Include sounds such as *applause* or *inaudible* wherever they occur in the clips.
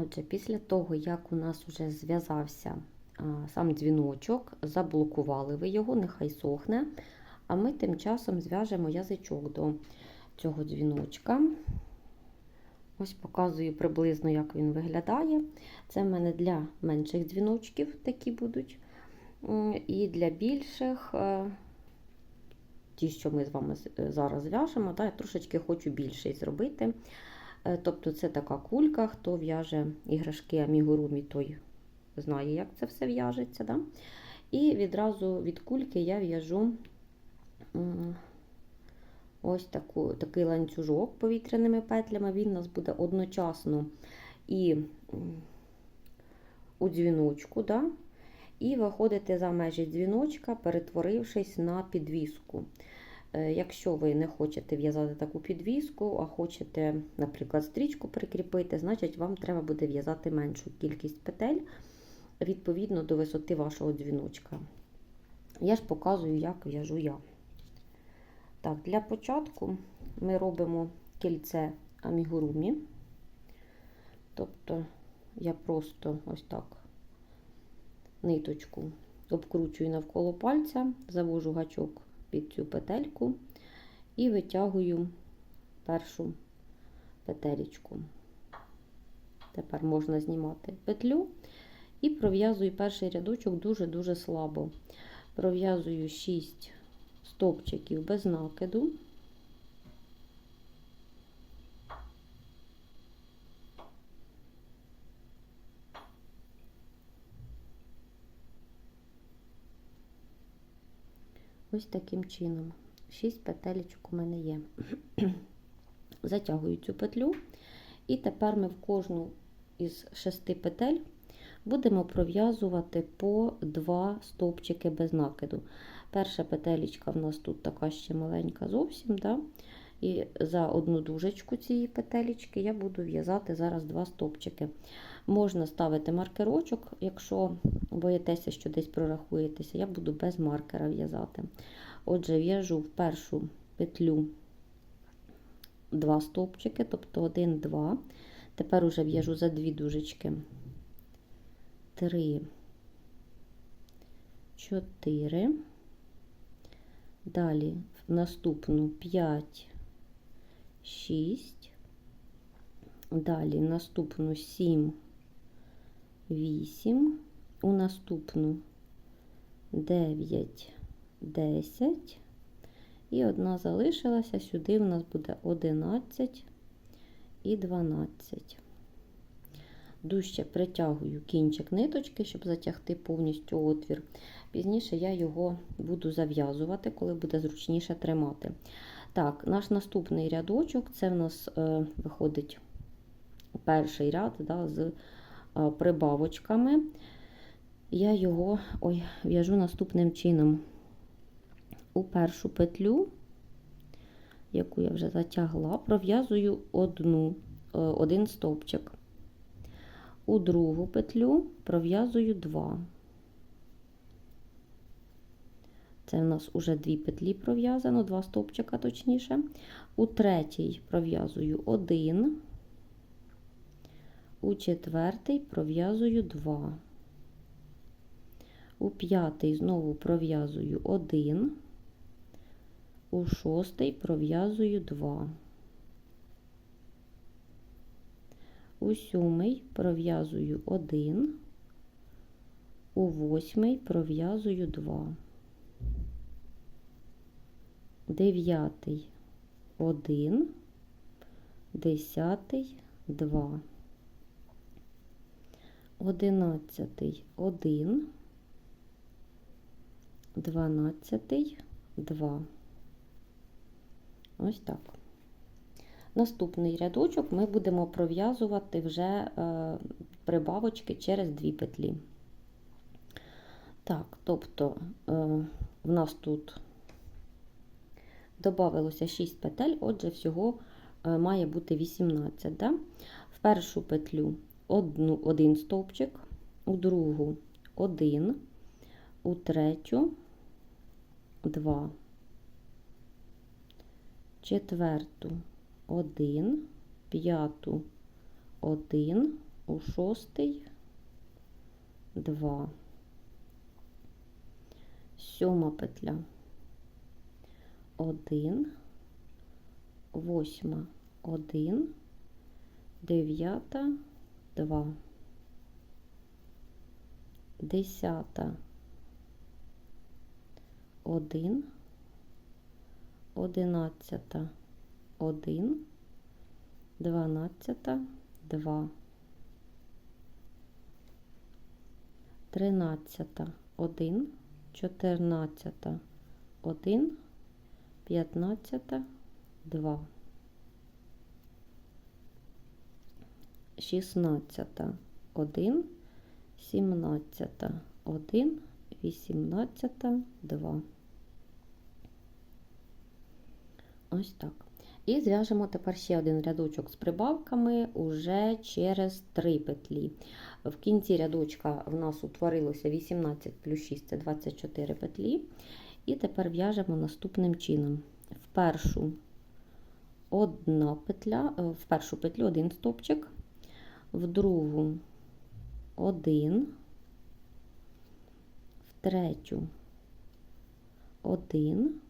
Отже, після того, як у нас вже зв'язався сам дзвіночок, заблокували ви його, нехай сохне. А ми тим часом зв'яжемо язичок до цього дзвіночка. Ось показую приблизно, як він виглядає. Це в мене для менших дзвіночків такі будуть. І для більших, е, ті, що ми з вами е, зараз зв'яжемо, та, я трошечки хочу більший зробити. Е, Тобто це така кулька, хто в'яже іграшки амігурумі, той знає, як це все в'яжеться. Да? І відразу від кульки я в'яжу ось таку, такий ланцюжок повітряними петлями. Він у нас буде одночасно і у дзвіночку, да? і виходити за межі дзвіночка, перетворившись на підвіску. Е, Якщо ви не хочете в'язати таку підвіску, а хочете, наприклад, стрічку прикріпити, значить вам треба буде в'язати меншу кількість петель відповідно до висоти вашого дзвіночка. Я ж показую, як в'яжу я. Так, для початку ми робимо кільце амігурумі. Тобто я просто ось так ниточку обкручую навколо пальця, завожу гачок під цю петельку і витягую першу петелечку. Тепер можна знімати петлю і пров'язую перший рядочок дуже-дуже слабо. Пров'язую 6 стовпчиків без накиду. Ось таким чином. 6 петелечок у мене є. *clears throat* Затягую цю петлю, і тепер ми в кожну із 6 петель будемо пров'язувати по 2 стовпчики без накиду. Перша петелечка в нас тут така ще маленька зовсім. Да? І за одну дужечку цієї петелечки я буду в'язати зараз 2 стовпчики. Можна ставити маркерочок, якщо боїтеся, що десь прорахуєтеся, я буду без маркера в'язати. Отже, в'яжу в першу петлю 2 стовпчики, тобто 1, 2. Тепер уже в'яжу за 2 дужечки. 3, 4. Далі в наступну 5, 6. Далі наступну 7, 8, у наступну 9, 10. І одна залишилася, сюди у нас буде 11 і 12. Дужче притягую кінчик ниточки, щоб затягти повністю отвір. Пізніше я його буду зав'язувати, коли буде зручніше тримати. Так, наш наступний рядочок це в нас е, виходить перший ряд да, з е, прибавочками. Я його ой, в'яжу наступним чином. У першу петлю, яку я вже затягла, пров'язую одну, е, один стовпчик. У другу петлю пров'язую два. Це в нас уже дві петлі пров'язано, два стовпчика точніше. У третій пров'язую один, у четвертий пров'язую два. У п'ятий знову пров'язую один, у шостий пров'язую два. У сьомий пров'язую один, у восьмий пров'язую два. Дев'ятий один, десятий два. Одинадцятий один, дванадцятий два. Ось так. Наступний рядочок ми будемо пров'язувати вже е, прибавочки через дві петлі. Так, тобто е, в нас тут додавалося 6 петель, отже, всього е, має бути 18. Да? В першу петлю одну, один стовпчик, у другу один, у третю два, четверту один, п'яту один, у шостий, два, сьома петля, один, восьма, один, дев'ята, два, десята, один, одинадцята, один, дванадцята, два, тринадцята, один, чотирнадцята, один, п'ятнадцята, два, шістнадцята, один, сімнадцята, один, вісімнадцята, два. Ось так. І зв'яжемо тепер ще один рядочок з прибавками уже через 3 петлі. В кінці рядочка в нас утворилося 18 плюс 6 це 24 петлі. І тепер в'яжемо наступним чином. В першу одна петля, е, в першу петлю один стопчик, в другу один, в третю один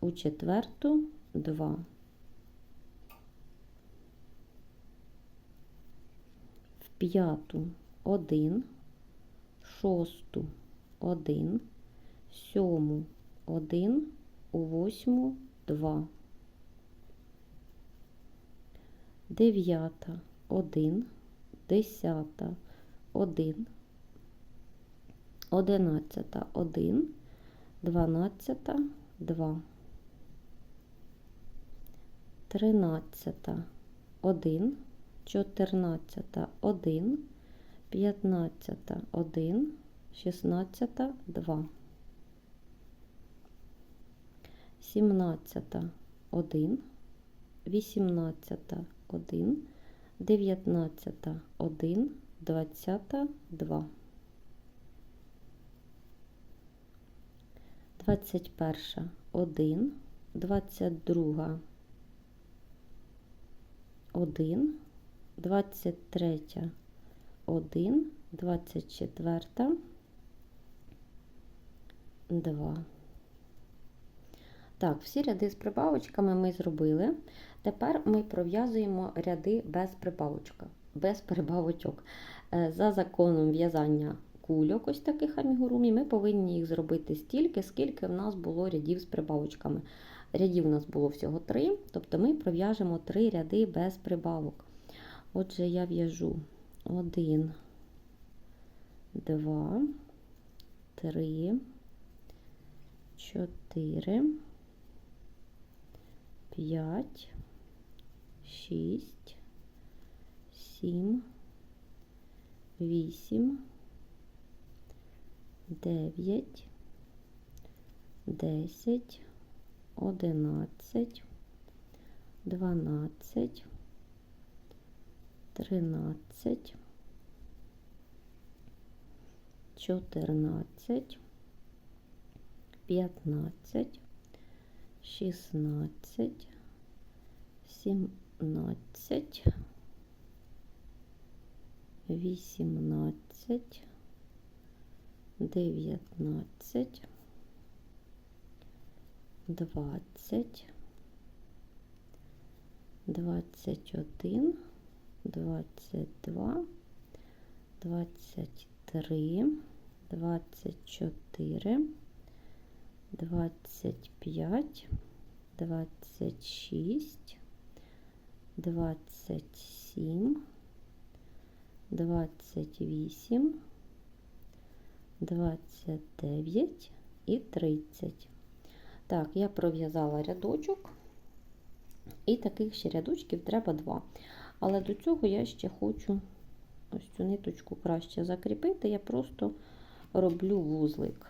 у четверту 2. В п'яту 1, шосту 1, сьому 1, у восьму 2. Дев'ята 1, десята 1, одинадцята 1, дванадцята 2. Тринадцята один, чотирнадцята один, п'ятнадцята один, шістнадцята два, сімнадцята один, вісімнадцята один, дев'ятнадцята один, двадцята два. Двадцять перша один, двадцять друга. 1, 23, 1, 24, 2. Так, всі ряди з прибавочками ми зробили. Тепер ми пров'язуємо ряди без прибавочка, без прибавочок. Е, за законом в'язання кульок, ось таких амігурумі, ми повинні їх зробити стільки, скільки в нас було рядів з прибавочками. Рядів у нас було всього три, тобто ми пров'яжемо три ряди без прибавок. Отже, я в'яжу один, два, три, чотири, п'ять, шість, сім, вісім, дев'ять, десять одинадцять, дванадцять, тринадцять, чотирнадцять, п'ятнадцять, шістнадцять, сімнадцять, вісімнадцять, дев'ятнадцять двадцять, двадцять один, двадцять два, двадцять три, двадцять чотири, двадцять п'ять, двадцять шість, двадцять сім, двадцять вісім, двадцять дев'ять і тридцять. Так, я пров'язала рядочок, і таких ще рядочків треба два. Але до цього я ще хочу ось цю ниточку краще закріпити, я просто роблю вузлик.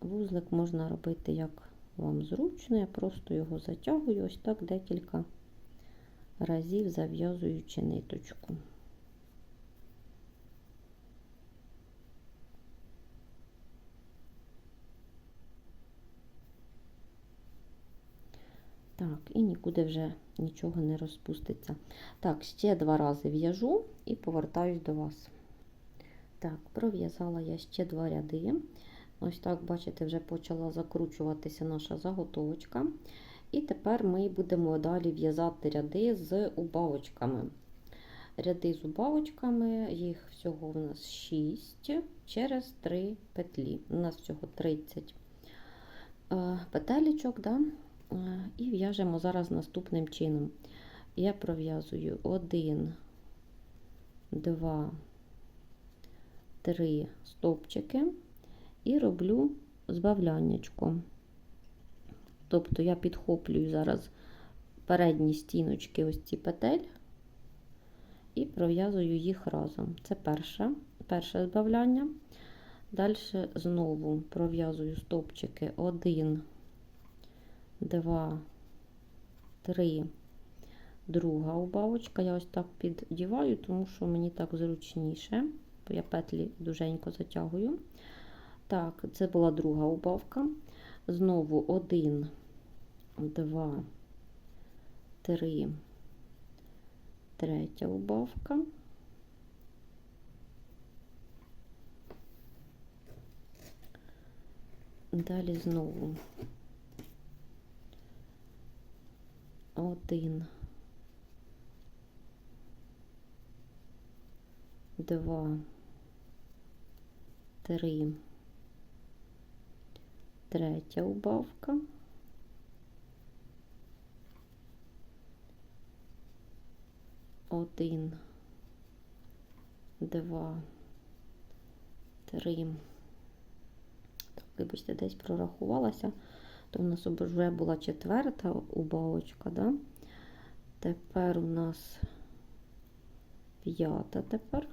Вузлик можна робити, як вам зручно, я просто його затягую ось так декілька разів зав'язуючи ниточку. Так, і нікуди вже нічого не розпуститься. Так, ще два рази в'яжу і повертаюсь до вас. Так, пров'язала я ще два ряди. Ось так, бачите, вже почала закручуватися наша заготовочка. І тепер ми будемо далі в'язати ряди з убавочками. Ряди з убавочками, їх всього у нас 6 через 3 петлі. У нас всього 30 е, петелечок, да? Е, і в'яжемо зараз наступним чином. Я пров'язую 1, 2, 3 стовпчики і роблю збавляннячко. Тобто я підхоплюю зараз передні стіночки ось ці петель і пров'язую їх разом. Це перше, перше збавляння. Далі знову пров'язую стовпчики 1, 2, 3, друга убавочка. Я ось так піддіваю, тому що мені так зручніше, бо я петлі дуженько затягую. Так, це була друга убавка. Знову 1, 2, 3, третя убавка. Далі знову 1, 2, 3, третя убавка. Один, два, три. Так, вибачте, десь прорахувалася, то в нас вже була четверта убавочка, да? Тепер у нас п'ята тепер.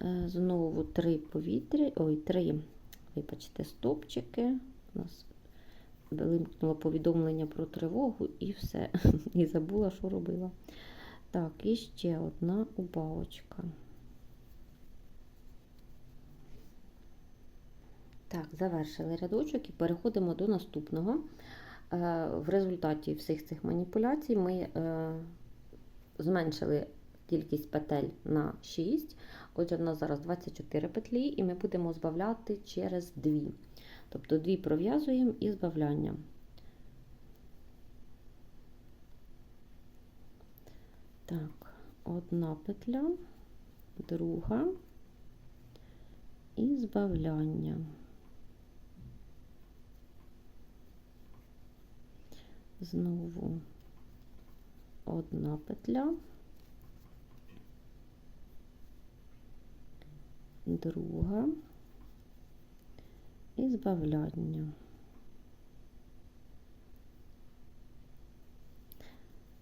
Е, Знову три повітря, ой, три вибачте, стопчики. У нас вимкнуло повідомлення про тривогу і все. *laughs* І забула, що робила. Так, і ще одна убавочка. Так, завершили рядочок і переходимо до наступного. Е, В результаті всіх цих маніпуляцій ми е, зменшили кількість петель на 6. Отже, в нас зараз 24 петлі, і ми будемо збавляти через 2. Тобто 2 пров'язуємо і збавляння. Так, одна петля, друга і збавляння. Знову одна петля. Друга і збавляння.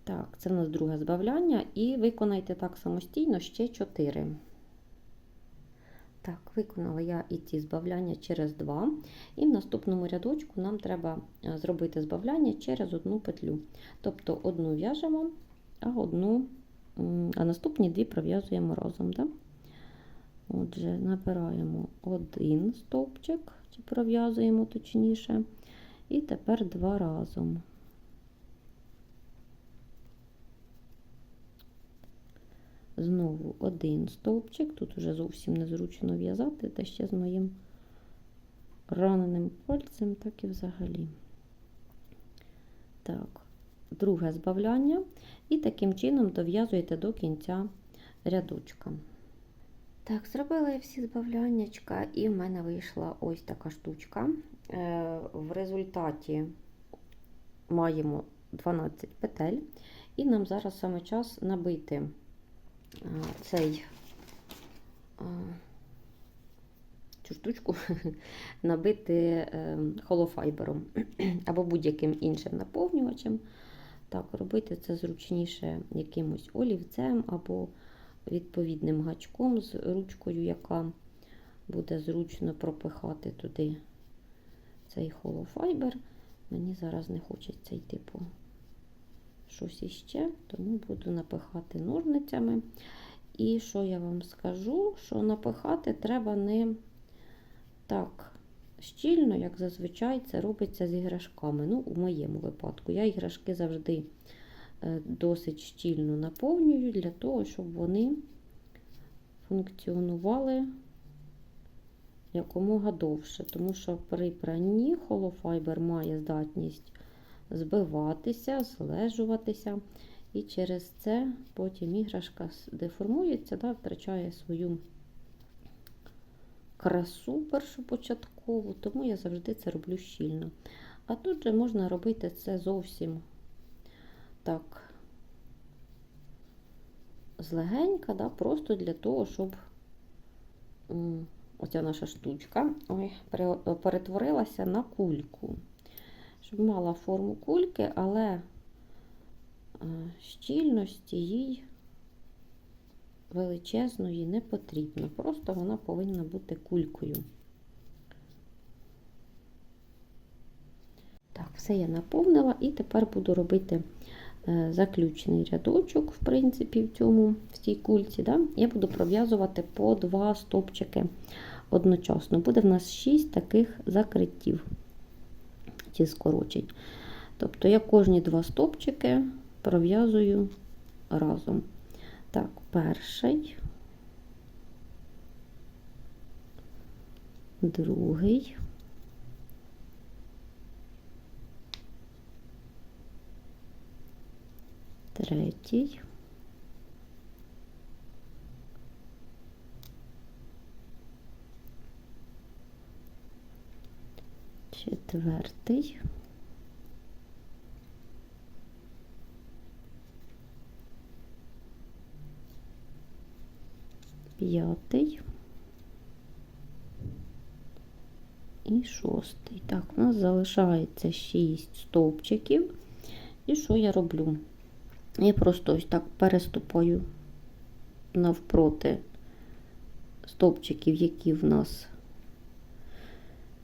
Так, це в нас друге збавляння, і виконайте так самостійно ще 4. Так, виконала я і ці збавляння через 2. І в наступному рядочку нам треба е, зробити збавляння через одну петлю. Тобто одну в'яжемо, а одну, а наступні дві пров'язуємо разом. Да? Отже, набираємо один стовпчик, чи пров'язуємо точніше, і тепер два разом. Знову один стовпчик, тут вже зовсім незручно в'язати, та ще з моїм раненим пальцем, так і взагалі. Так, друге збавляння, і таким чином дов'язуєте до кінця рядочка. Так, зробила я всі збавляннячка, і в мене вийшла ось така штучка. Е, в результаті маємо 12 петель, і нам зараз саме час набити е, цей е, цю штучку, *laughs* набити холофайбером *clears throat* або будь-яким іншим наповнювачем. Так, робити це зручніше якимось олівцем або відповідним гачком з ручкою, яка буде зручно пропихати туди цей холофайбер. Мені зараз не хочеться йти по щось іще, тому буду напихати ножницями. І що я вам скажу, що напихати треба не так щільно, як зазвичай це робиться з іграшками. Ну, у моєму випадку. Я іграшки завжди досить щільно наповнюю для того, щоб вони функціонували якомога довше. Тому що при пранні холофайбер має здатність збиватися, злежуватися. І через це потім іграшка деформується, да, втрачає свою красу першопочаткову, тому я завжди це роблю щільно. А тут же можна робити це зовсім так злегенька, да, просто для того, щоб оця наша штучка ой, перетворилася на кульку. Щоб мала форму кульки, але е, щільності їй величезної не потрібно. Просто вона повинна бути кулькою. Так, все я наповнила і тепер буду робити заключний рядочок, в принципі, в цьому, в цій кульці. Да? Я буду пров'язувати по два стопчики одночасно. Буде в нас 6 таких закриттів, ці скорочень. Тобто я кожні два стопчики пров'язую разом. Так, перший, другий, третій, четвертий. п'ятий і шостий. Так, у нас залишається 6 стовпчиків. І що я роблю? Я просто ось так переступаю навпроти стовпчиків, які в нас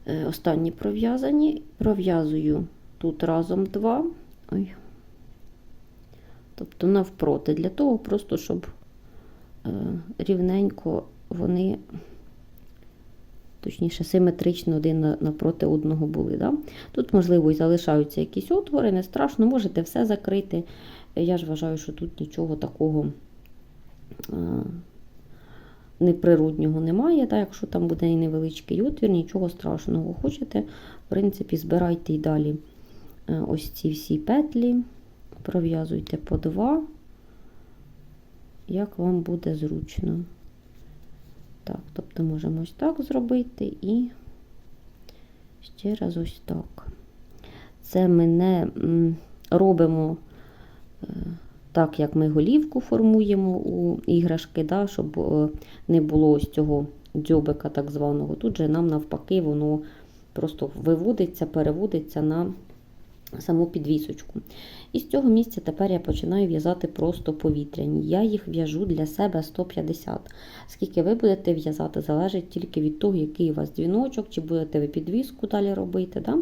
е, останні пров'язані. Пров'язую тут разом два. Ой. Тобто навпроти, для того, просто, щоб е, рівненько вони, точніше, симетрично один на- навпроти одного були. Да? Тут, можливо, і залишаються якісь отвори, не страшно, можете все закрити. Я ж вважаю, що тут нічого такого е, неприроднього немає. Да? Якщо там буде і невеличкий отвір, нічого страшного. Хочете, в принципі, збирайте і далі е, ось ці всі петлі, пров'язуйте по два як вам буде зручно. Так, тобто можемо ось так зробити і ще раз ось так. Це ми не робимо так, як ми голівку формуємо у іграшки, да, щоб е, не було ось цього дзьобика так званого. Тут же нам навпаки воно просто виводиться, переводиться на саму підвісочку. І з цього місця тепер я починаю в'язати просто повітряні. Я їх в'яжу для себе 150. Скільки ви будете в'язати, залежить тільки від того, який у вас дзвіночок, чи будете ви підвіску далі робити. Да?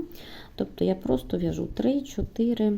Тобто я просто в'яжу 3, 4,